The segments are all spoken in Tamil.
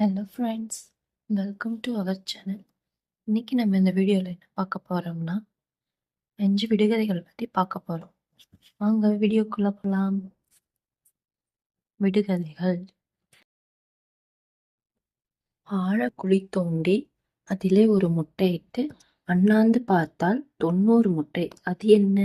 Hello friends welcome to our channel இன்றைக்கி நம்ம இந்த வீடியோவில் என்ன பார்க்க போகிறோம்னா அஞ்சு விடுகதைகள் பற்றி பார்க்க போகிறோம் வாங்க வீடியோக்குள்ளே போகலாம் விடுகதைகள். ஆழ குழி தோண்டி அதிலே ஒரு முட்டையிட்டு அண்ணாந்து பார்த்தால் தொண்ணூறு முட்டை. அது என்ன?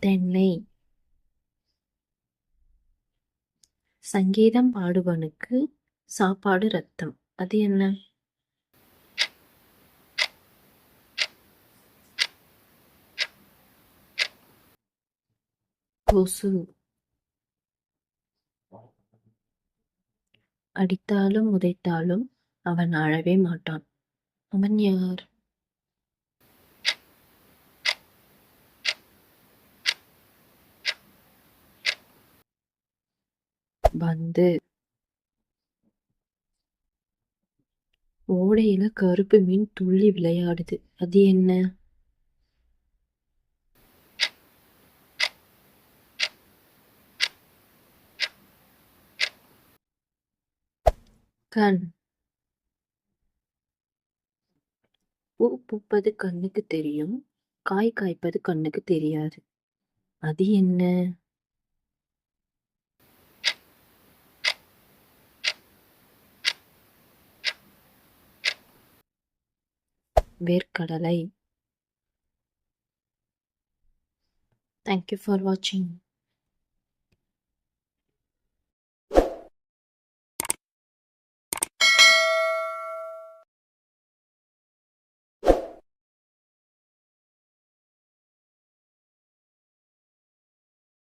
தென்னை சங்கீதம் பாடுவனுக்கு சாப்பாடு ரத்தம். அது என்ன? கொசு. அடித்தாலும் உதைத்தாலும் அவன் அழவே மாட்டான். அவன் யார்? பந்து ஓடையில கருப்பு மீன் துள்ளி விளையாடுது. அது என்ன? கண். பூ பூப்பது கண்ணுக்கு தெரியும் காய் காய்ப்பது கண்ணுக்கு தெரியாது. அது என்ன? வேர்க்கடலை. தேங்க்யூ ஃபார் வாட்சிங்